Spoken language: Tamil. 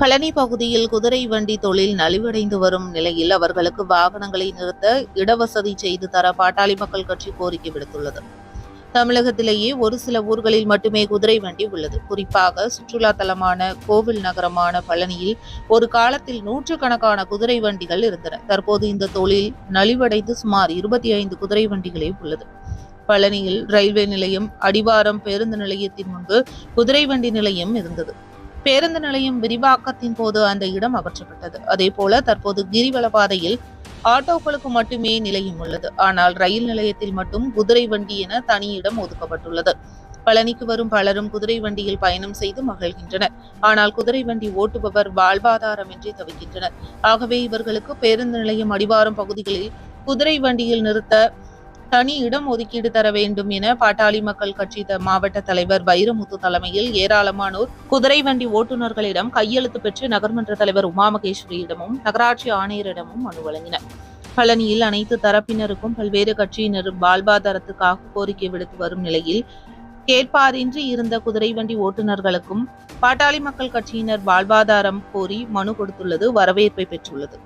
பழனி பகுதியில் குதிரை வண்டி தொழில் நலிவடைந்து வரும் நிலையில் அவர்களுக்கு வாகனங்களை நிறுத்த இடவசதி செய்து தர பாட்டாளி மக்கள் கட்சி கோரிக்கை விடுத்துள்ளது. தமிழகத்திலேயே ஒரு சில ஊர்களில் மட்டுமே குதிரை வண்டி உள்ளது. குறிப்பாக சுற்றுலா தலமான கோவில் நகரமான பழனியில் ஒரு காலத்தில் நூற்றுக்கணக்கான குதிரை வண்டிகள் இருந்தன. தற்போது இந்த தொழில் நலிவடைந்து சுமார் இருபத்தி ஐந்து குதிரை வண்டிகளே உள்ளது. பழனியில் ரயில்வே நிலையம் அடிவாரம் பேருந்து நிலையத்தின் முன்பு குதிரை வண்டி நிலையம் இருந்தது. பேருந்து நிலையம் விரிவாக்கத்தின் போது அந்த இடம் அகற்றப்பட்டது. அதே போல தற்போது கிரிவல பாதையில் ஆட்டோக்களுக்கு மட்டுமே நிலையம் உள்ளது. ஆனால் ரயில் நிலையத்தில் மட்டும் குதிரை வண்டி என தனி இடம் ஒதுக்கப்பட்டுள்ளது. பழனிக்கு வரும் பலரும் குதிரை வண்டியில் பயணம் செய்து மகிழ்கின்றனர். ஆனால் குதிரை வண்டி ஓட்டுபவர் வாழ்வாதாரமின்றி தவிக்கின்றனர். ஆகவே இவர்களுக்கு பேருந்து நிலையம் அடிவாரம் பகுதிகளில் குதிரை வண்டியில் நிறுத்த தனி இடம் ஒதுக்கீடு தர வேண்டும் என பாட்டாளி மக்கள் கட்சி த- மாவட்ட தலைவர் வைரமுத்து தலைமையில் ஏராளமானோர் குதிரை வண்டி ஓட்டுநர்களிடம் கையெழுத்து பெற்று நகர்மன்ற தலைவர் உமாமகேஸ்வரியிடமும் நகராட்சி ஆணையரிடமும் மனு வழங்கினர். பழனியில் அனைத்து தரப்பினருக்கும் பல்வேறு கட்சியினரும் வாழ்வாதாரத்துக்காக கோரிக்கை விடுத்து வரும் நிலையில் கேட்பாரின்றி இருந்த குதிரை வண்டி ஓட்டுநர்களுக்கும் பாட்டாளி மக்கள் கட்சியினர் வாழ்வாதாரம் கோரி மனு கொடுத்துள்ளது வரவேற்பை பெற்றுள்ளது.